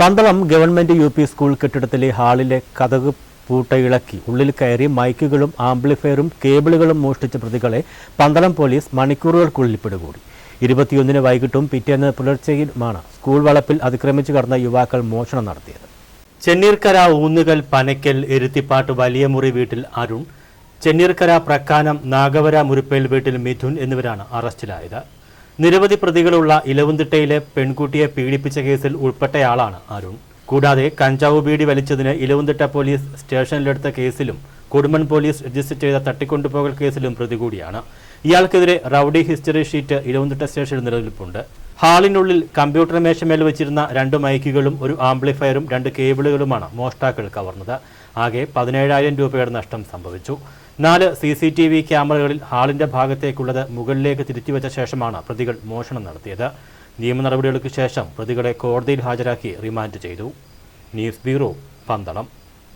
Pandalam government U P school കെട്ടിടത്തിലെ ഹാളിലെ കഥക് പൂട്ടയിളക്കി. ഉള്ളിൽ കയറി മൈക്കുകളും ആംപ്ലിഫയറും കേബിളുകളും മോഷ്ടിച്ച പ്രതികളെ പന്തളം പോലീസ് മണിക്കൂറുകൾക്കുള്ളിൽ പിടികൂടി. ഇരുപത്തിയൊന്നിന് വൈകിട്ടും പിറ്റേന്ന് പുലർച്ചെയുമാണ് സ്കൂൾ വളപ്പിൽ അതിക്രമിച്ചു കടന്ന യുവാക്കൾ മോഷണം നടത്തിയത്. ചെന്നീർക്കര ഊന്നുകൽ പനയ്ക്കൽ എരുത്തിപ്പാട്ട് വലിയ മുറി വീട്ടിൽ അരുൺ ചെന്നീർക്കര പ്രക്കാനം നാഗവര മുരുപ്പേൽ വീട്ടിൽ മിഥുൻ എന്നിവരാണ് അറസ്റ്റിലായത്. നിരവധി പ്രതികളുള്ള ഇലവുന്തിട്ടയിലെ പെൺകുട്ടിയെ പീഡിപ്പിച്ച കേസിൽ ഉൾപ്പെട്ടയാളാണ് അരുൺ. കൂടാതെ കഞ്ചാവ് ബീഡി വലിച്ചതിന് ഇലവുന്തിട്ട പോലീസ് സ്റ്റേഷനിലെടുത്ത കേസിലും കൊടുമൺ പോലീസ് രജിസ്റ്റർ ചെയ്ത തട്ടിക്കൊണ്ടുപോകൽ കേസിലും പ്രതികൂടിയാണ്. ഇയാൾക്കെതിരെ റൌഡി ഹിസ്റ്ററി ഷീറ്റ് ഇലവുന്തിട്ട സ്റ്റേഷനിൽ നിലനിൽപ്പുണ്ട്. ഹാളിനുള്ളിൽ കമ്പ്യൂട്ടർ മേശമേൽ വെച്ചിരുന്ന രണ്ട് മൈക്കുകളും ഒരു ആംപ്ലിഫയറും രണ്ട് കേബിളുകളുമാണ് മോഷ്ടാക്കൾ കവർന്നത്. ആകെ പതിനേഴായിരം രൂപയുടെ നഷ്ടം സംഭവിച്ചു. നാല് സി സി ടി വി ക്യാമറകളിൽ ഹാളിന്റെ ഭാഗത്തേക്കുള്ളത് മുകളിലേക്ക് തിരുത്തിവച്ച ശേഷമാണ് പ്രതികൾ മോഷണം നടത്തിയത്. നിയമ നടപടികൾക്ക് ശേഷം പ്രതികളെ കോടതിയിൽ ഹാജരാക്കി റിമാൻഡ് ചെയ്തു. News bureau Pandalam.